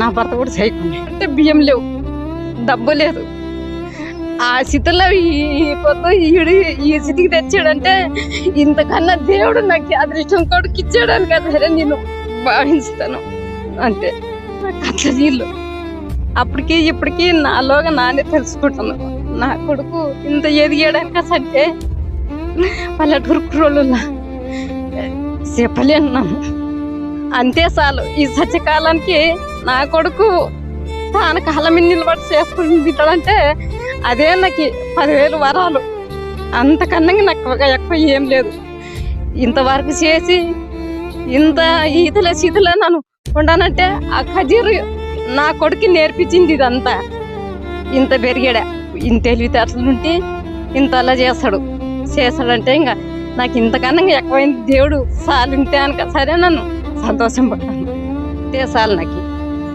నా భర్త కూడా చేయకుండా అంటే బియ్యం లేవు. డబ్బు లేదు. ఆ స్థితిలో ఈ పొద్దు ఈడు ఈ స్థితికి తెచ్చాడంటే ఇంతకన్నా దేవుడు నాకు అదృష్టం కొడుకు ఇచ్చాడని కదా సరే నేను భావిస్తాను అంతే. నాకు అట్లా నీళ్ళు అప్పటికి ఇప్పటికీ నాలోగా నానే తెలుసుకుంటాను నా కొడుకు ఇంత ఎదిగాడని అంటే పల్లెటూరు కుర్రోళ్ళులా చెప్పలేను నన్ను. అంతే చాలు. ఈ సత్యకాలానికి నా కొడుకు తాను కాళ్ళ మీద నిలబడి చేసుకుని తింటాడంటే అదే నాకు పదివేలు వరాలు. అంతకన్నా నాకు ఎక్కువ ఏం లేదు. ఇంతవరకు చేసి ఇంత ఈతల శీతలే నన్ను ఉండానంటే ఆ ఖజీరు నా కొడుకు నేర్పించింది ఇదంతా. ఇంత పెరిగాడా? ఇంత తెలివితేటలు ఉంటే ఇంత అలా చేస్తాడు. చేస్తాడంటే ఇంకా నాకు ఇంతకన్నా ఇంకా ఎక్కువైంది దేవుడు. చాలు ఇంతే అనక సరే నన్ను సంతోషం పడ్డాను ఇంతే చాలు నాకు.